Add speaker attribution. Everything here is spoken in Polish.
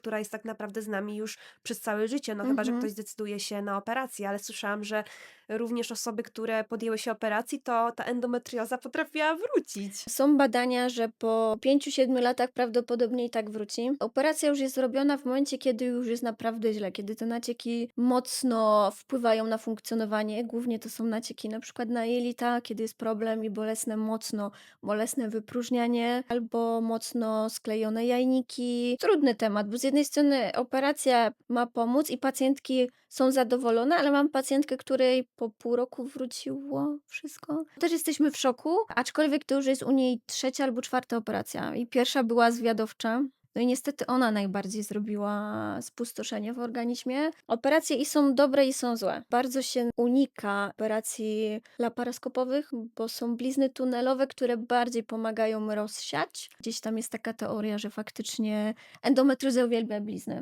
Speaker 1: która jest tak naprawdę z nami już przez całe życie, no chyba, że
Speaker 2: Mhm.
Speaker 1: ktoś zdecyduje się na operację, ale słyszałam, że również osoby, które podjęły się operacji, to ta endometrioza potrafiła wrócić.
Speaker 2: Są badania, że po 5-7 latach prawdopodobnie i tak wróci. Operacja już jest zrobiona w momencie, kiedy już jest naprawdę źle, kiedy te nacieki mocno wpływają na funkcjonowanie. Głównie to są nacieki na przykład na jelita, kiedy jest problem i bolesne mocno, bolesne wypróżnianie albo mocno sklejone jajniki. Trudny temat, bo z jednej strony operacja ma pomóc i pacjentki są zadowolone, ale mam pacjentkę, której po pół roku wróciło wszystko. Też jesteśmy w szoku, aczkolwiek to już jest u niej trzecia albo czwarta operacja i pierwsza była zwiadowcza. No i niestety ona najbardziej zrobiła spustoszenie w organizmie. Operacje i są dobre, i są złe. Bardzo się unika operacji laparoskopowych, bo są blizny tunelowe, które bardziej pomagają rozsiać. Gdzieś tam jest taka teoria, że faktycznie endometrioza uwielbia blizny.